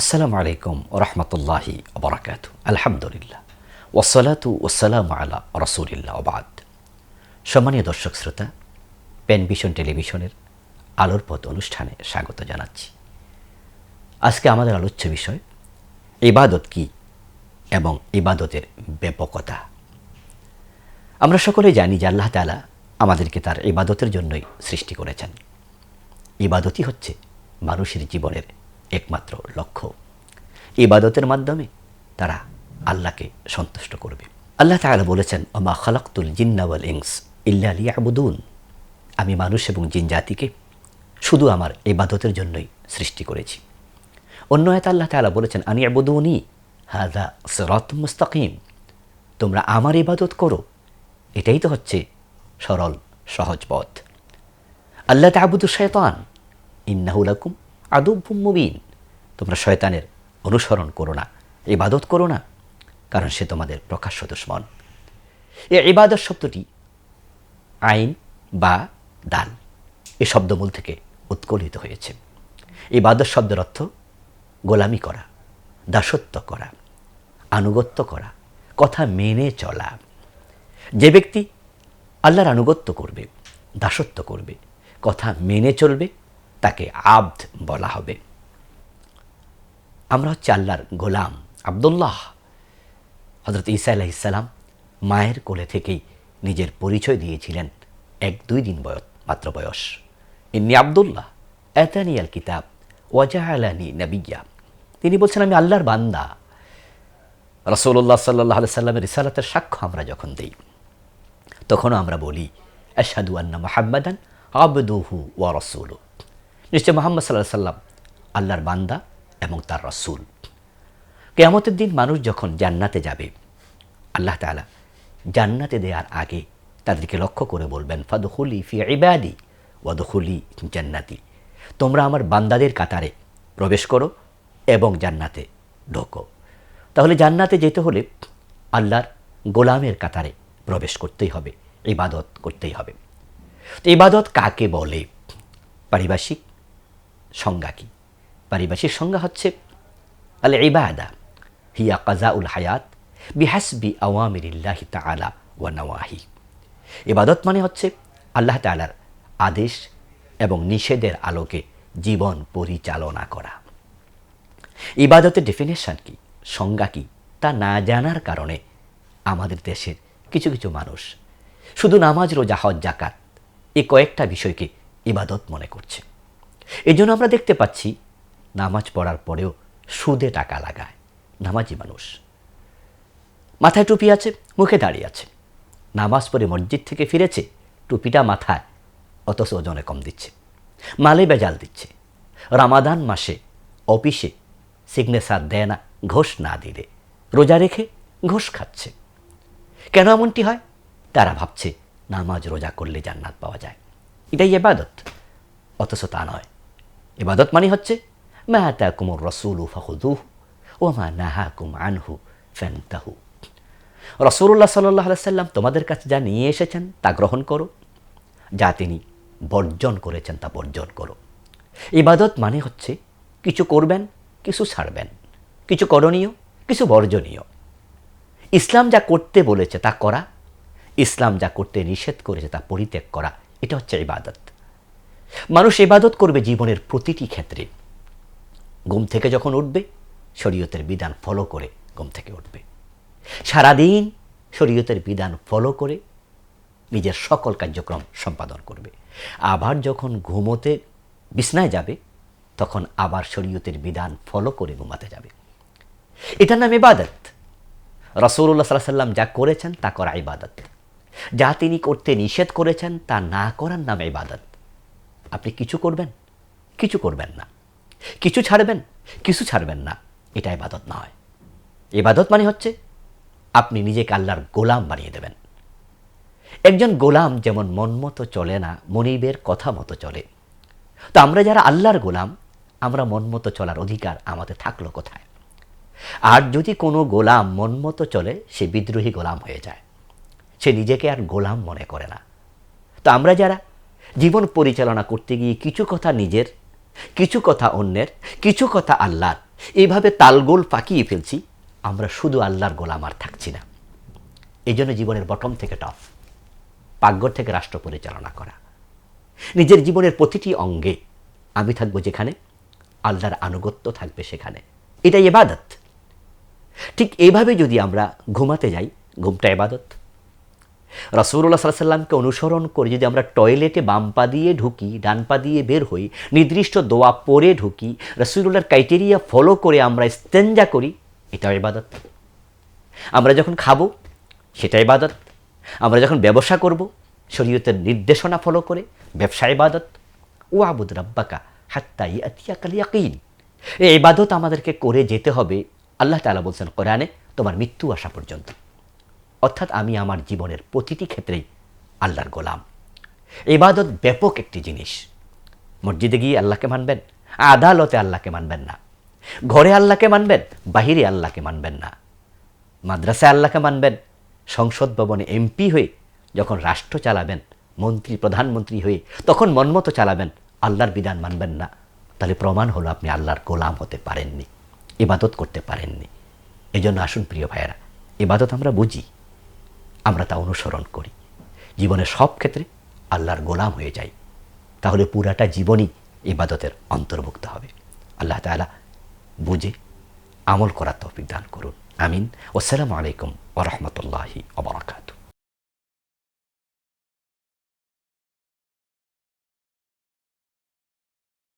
আসসালামু আলাইকুম রহমতুল্লাহি বরাকাত আলহামদুলিল্লাহ। ওসলাতু ওসালাম আলা রসুলিল্লাহ ওবাদ সম্মানীয় দর্শক শ্রোতা, পেন ভিশন টেলিভিশনের আলোর পথ অনুষ্ঠানে স্বাগত জানাচ্ছি। আজকে আমাদের আলোচ্য বিষয়, ইবাদত কি এবং ইবাদতের ব্যাপকতা। আমরা সকলে জানি যে আল্লাহ তালা আমাদেরকে তার ইবাদতের জন্যই সৃষ্টি করেছেন। ইবাদতই হচ্ছে মানুষের জীবনের একমাত্র লক্ষ্য। ইবাদতের মাধ্যমে তারা আল্লাহকে সন্তুষ্ট করবে। আল্লাহ তাআলা বলেছেন, ওমা খালাক্তুল জিন্নাওয়াল ইংস ইল্লা লিয়াবুদুন। আমি মানুষ এবং জিন জাতিকে শুধু আমার ইবাদতের জন্যই সৃষ্টি করেছি। অন্য এক আল্লাহ তাআলা বলেছেন, আনি আবুদুনি হাদা সিরাত মুস্তাকিম। তোমরা আমার ইবাদত করো। এটাই তো হচ্ছে সরল, সহজ পথ। আল্লাহ তাবুদু শয়তান ইন্নাহুলাকুম আদুব্বুম মুবিন। তোমরা শয়তানের অনুসরণ করো না, ইবাদত করো না, কারণ সে তোমাদের প্রকাশ্য দুশ্মন। এ ইবাদত শব্দটি আইন বা দান, এ শব্দমূল থেকে উৎকলিত হয়েছে। এই ইবাদত শব্দের অর্থ গোলামি করা, দাসত্ব করা, আনুগত্য করা, কথা মেনে চলা। যে ব্যক্তি আল্লাহর আনুগত্য করবে, দাসত্ব করবে, কথা মেনে চলবে তাকে আব্দ বলা হবে। আমরা হচ্ছে আল্লাহর গোলাম আবদুল্লাহ। হজরত ঈসা আলাইসাল্লাম মায়ের কোলে থেকেই নিজের পরিচয় দিয়েছিলেন এক দুই দিন বয়স, মাত্র বয়স। ইন্নি আবদুল্লাহ এতানি আল কিতাব ওয়াজাহালানি নবিয়া। তিনি বলছেন, আমি আল্লাহর বান্দা। রসুল্লাহ সাল্লাহ সাল্লামের রিসালাতের সাক্ষ্য আমরা যখন দিই, তখনও আমরা বলি আশাদু আন্না মোহাম্মদান আবদুহু ওয়া রসুল নিশ্চয় মোহাম্মদ সাল্লাহ সাল্লাম আল্লাহর বান্দা এবং তার রসুল। কেয়ামতের দিন মানুষ যখন জান্নাতে যাবে, আল্লাহ তালা জান্নাতে দেওয়ার আগে তাদেরকে লক্ষ্য করে বলবেন ফাদুহুলি ফি ইবাদি ওয়াদুহুলি জান্নাতি। তোমরা আমার বান্দাদের কাতারে প্রবেশ করো এবং জান্নাতে ঢোকো। তাহলে জান্নাতে যেতে হলে আল্লাহর গোলামের কাতারে প্রবেশ করতেই হবে, ইবাদত করতেই হবে। তো ইবাদত কাকে বলে? পারিভাষিক সংজ্ঞা কি? পারিভাষিক সংজ্ঞা হচ্ছে আল ইবাদা হিয়া কাজা উল হায়াত, বিহাসবি আওয়ামিরিল্লাহি তালা ওয়া নওয়াহি। ইবাদত মানে হচ্ছে আল্লাহ তালার আদেশ এবং নিষেধের আলোকে জীবন পরিচালনা করা। ইবাদতের ডেফিনেশন কি, সংজ্ঞা কি, তা না জানার কারণে আমাদের দেশের কিছু কিছু মানুষ শুধু নামাজ, রোজা, হজ জাকাত এই কয়েকটা বিষয়কে ইবাদত মনে করছে। এই জন্য আমরা দেখতে পাচ্ছি, নামাজ পড়ার পরেও সুদে টাকা লাগায়, নামাজি মানুষ। মাথায় টুপি আছে, মুখে দাঁড়িয়ে আছে। নামাজ পড়ে মসজিদ থেকে ফিরেছে, টুপিটা মাথায় অথচ ওজনে কম দিচ্ছে। মালে বেজাল দিচ্ছে। রামাদান মাসে অফিসে সিগনেচার দেয় না, ঘোষ না দিলে। রোজা রেখে ঘোষ খাচ্ছে। কেন এমনটি হয়? তারা ভাবছে, নামাজ রোজা করলে জান্নাত পাওয়া যায়। এটাই এবাদত। অথচ তা নয়। এবাদত মানে হচ্ছে মাহাতা কুমর রসুল নাহা কুম আনহু রসুল্লাহ সাল্লাহ সাল্লাম তোমাদের কাছে যা নিয়ে এসেছেন, তা গ্রহণ করো। যা তিনি বর্জন করেছেন, তা বর্জন করো। ইবাদত মানে হচ্ছে, কিছু করবেন, কিছু ছাড়বেন। কিছু করণীয়, কিছু বর্জনীয়। ইসলাম যা করতে বলেছে, তা করা। ইসলাম যা করতে নিষেধ করেছে, তা পরিত্যাগ করা। এটা হচ্ছে ইবাদত। মানুষ ইবাদত করবে জীবনের প্রতিটি ক্ষেত্রে। ঘুম থেকে যখন উঠবে, শরীয়তের বিধান ফলো করে ঘুম থেকে উঠবে। সারাদিন শরীয়তের বিধান ফলো করে নিজের সকল কার্যক্রম সম্পাদন করবে। আবার যখন ঘুমোতে বিছনায় যাবে, তখন আবার শরীয়তের বিধান ফলো করে ঘুমাতে যাবে। এটার নাম ইবাদত। রসৌল্লা সাল্লাহ সাল্লাম যা করেছেন তা করা ইবাদত। যা তিনি করতে নিষেধ করেছেন তা না করার নাম ইবাদত। আপনি কিছু করবেন কিছু করবেন না। কিছু ছাড়বেন কিছু ছাড়বেন না। এটা ইবাদত নয়। ইবাদত মানে হচ্ছে আপনি নিজেকে আল্লাহর গোলাম বানিয়ে দেবেন। একজন গোলাম যেমন মন মতো চলে না, মনিবের কথা মতো চলে। তো আমরা যারা আল্লাহর গোলাম, আমরা মন মতো চলার অধিকার আমাদের থাকল কোথায়? আর যদি কোনো গোলাম মন মতো চলে, সে বিদ্রোহী গোলাম হয়ে যায়। সে নিজেকে আর গোলাম মনে করে না। তো আমরা যারা জীবন পরিচালনা করতে গিয়ে কিছু কথা নিজের, কিছু কথা অন্যের, কিছু কথা আল্লাহর, এইভাবে তালগোল পাকিয়ে ফেলছি, আমরা শুধু আল্লাহর গোলাম আর থাকছি না। এই জন্য জীবনের বটম থেকে টপ, পাকঘর থেকে রাষ্ট্র পরিচালনা করা। নিজের জীবনের প্রতিটি অঙ্গে আমি থাকব যেখানে, আল্লাহর আনুগত্য থাকবে সেখানে। এটাই এবাদত। ঠিক এইভাবে যদি আমরা ঘুমাতে যাই, ঘুমটা এবাদত। রসুল্লাহ সাল্লামকে অনুসরণ করে, যদি আমরা টয়লেটে বাম পা দিয়ে ঢুকি, ডান পা দিয়ে বের হই, নির্দিষ্ট দোয়া পরে ঢুকি রসুল্লাহর ক্রাইটেরিয়া ফলো করে আমরা স্তেঞ্জা করি, এটাও ইবাদত। আমরা যখন খাব সেটা ইবাদত। আমরা যখন ব্যবসা করব, শরীয়তের নির্দেশনা ফলো করে, ব্যবসা ইবাদত। ও আবুদ রাব্বাকা হাত্তাই আতিয়াকাল ইয়াকিন। এই ইবাদত আমাদেরকে করে যেতে হবে, আল্লাহ তাআলা বলছেন কোরআনে, তোমার মৃত্যু আসা পর্যন্ত। অর্থাৎ আমি আমার জীবনের প্রতিটি ক্ষেত্রেই আল্লাহর গোলাম। ইবাদত ব্যাপক একটি জিনিস। মসজিদে গিয়ে আল্লাহকে মানবেন, আদালতে আল্লাহকে মানবেন না। ঘরে আল্লাহকে মানবেন, বাহিরে আল্লাহকে মানবেন না। মাদ্রাসায় আল্লাহকে মানবেন, সংসদ ভবনে এমপি হয়ে যখন রাষ্ট্র চালাবেন, মন্ত্রী, প্রধানমন্ত্রী হয়ে তখন মনমতো চালাবেন, আল্লাহর বিধান মানবেন না। তাহলে প্রমাণ হলো আপনি আল্লাহর গোলাম হতে পারেননি, ইবাদত করতে পারেননি। এই জন্য আসুন প্রিয় ভাইয়েরা, ইবাদত আমরা বুঝি। আমরা তা অনুসরণ করি। জীবনে সব ক্ষেত্রে আল্লাহর গোলাম হয়ে যাই। তাহলে পুরাটা জীবনই ইবাদতের অন্তর্ভুক্ত হবে। আল্লাহ তালা বুঝে আমল করার তফিক দান করুন। আমিন। ওসালামু আলাইকুম ওরহমতুল্লাহি ওবরাকাত